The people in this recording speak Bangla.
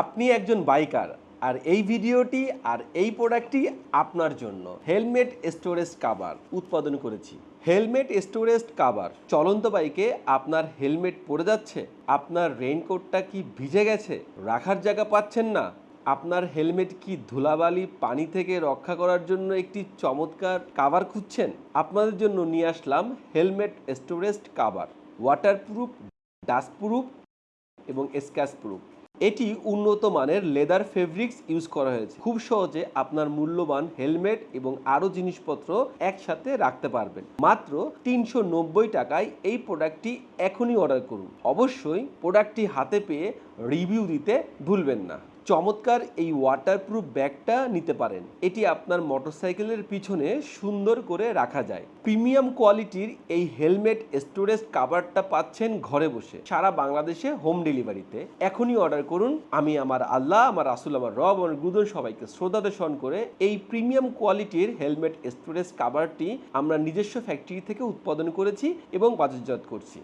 আপনি একজন বাইকার, আর এই ভিডিওটি আর এই প্রোডাক্টটি আপনার জন্য। হেলমেট স্টোরেজ কাভার উৎপাদন করেছি। হেলমেট স্টোরেজ কাভার চলন্ত বাইকে আপনার হেলমেট পড়ে যাচ্ছে, আপনার রেইনকোটটা কি ভিজে গেছে, রাখার জায়গা পাচ্ছেন না, আপনার হেলমেট কি ধুলাবালি পানি থেকে রক্ষা করার জন্য একটি চমৎকার কাভার খুঁজছেন? আপনাদের জন্য নিয়ে আসলাম helmet storage cover. Waterproof, dustproof এবং স্ক্যাচ প্রুফ এটি উন্নত মানের লেদার ফেব্রিক্স ইউজ করা হয়েছে। খুব সহজে আপনার মূল্যবান হেলমেট এবং আরও জিনিসপত্র একসাথে রাখতে পারবেন। মাত্র তিনশো নব্বই টাকায় এই প্রোডাক্টটি এখনই অর্ডার করুন। অবশ্যই প্রোডাক্টটি হাতে পেয়ে রিভিউ দিতে ভুলবেন না। চমৎকার এই ওয়াটারপ্রুফ ব্যাগটা নিতে পারেন। এটি আপনার মোটরসাইকেলের পিছনে সুন্দর করে রাখা যায়। প্রিমিয়াম কোয়ালিটির এই হেলমেট স্টোরেজ কাভারটা পাচ্ছেন ঘরে বসে। সারা বাংলাদেশে হোম ডেলিভারিতে এখনই অর্ডার করুন। আমি আমার আল্লাহ, আমার রাসুল, আমার রব, আমার গুদন সবাইকে শ্রদ্ধাদেশন করে এই প্রিমিয়াম কোয়ালিটির হেলমেট স্টোরেজ কাভারটি আমরা নিজস্ব ফ্যাক্টরি থেকে উৎপাদন করেছি এবং বাজারজাত করছি।